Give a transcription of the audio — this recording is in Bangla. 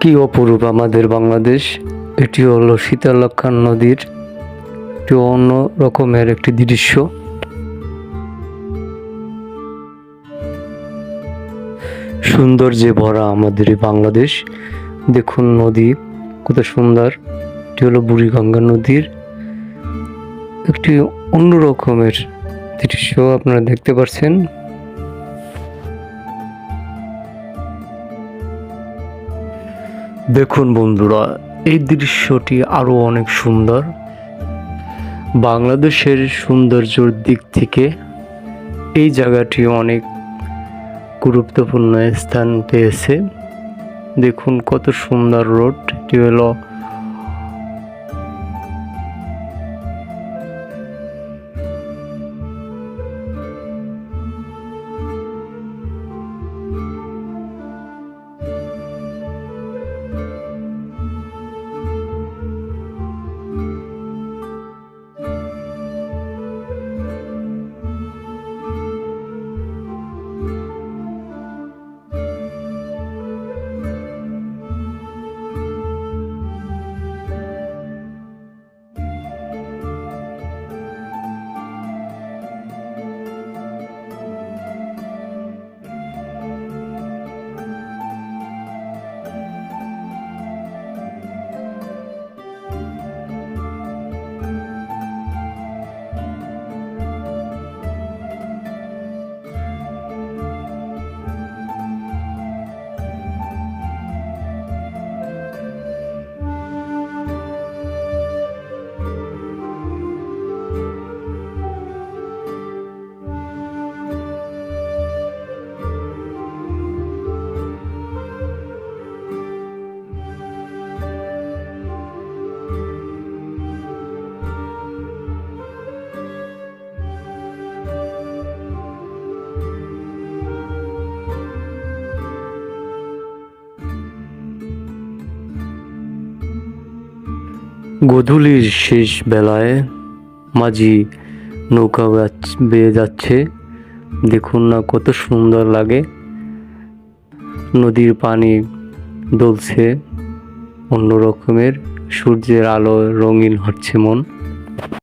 কি অপরূপ আমাদের বাংলাদেশ? এটি হলো শীতলক্ষা নদীর একটি অন্য রকমের একটি দৃশ্য। সৌন্দর্যে ভরা আমাদের বাংলাদেশ। দেখুন নদী, কত সুন্দর। এটি হলো বুড়িগঙ্গা নদীর একটি অন্য রকমের দৃশ্য। আপনারা দেখতে পাচ্ছেন দেখুন বন্ধুরা, এই দৃশ্যটি আরও অনেক সুন্দর। বাংলাদেশের সৌন্দর্যর দিক থেকে এই জায়গাটি অনেক গুরুত্বপূর্ণ স্থান পেয়েছে। দেখুন কত সুন্দর রোড, এটি হলো গধূলির শেষ বেলায় মাঝি নৌকা বেয়ে যাচ্ছে। দেখুন না কত সুন্দর লাগে। নদীর পানি দলছে, অন্য রকমের। সূর্যের আলো রঙিন হচ্ছে মন।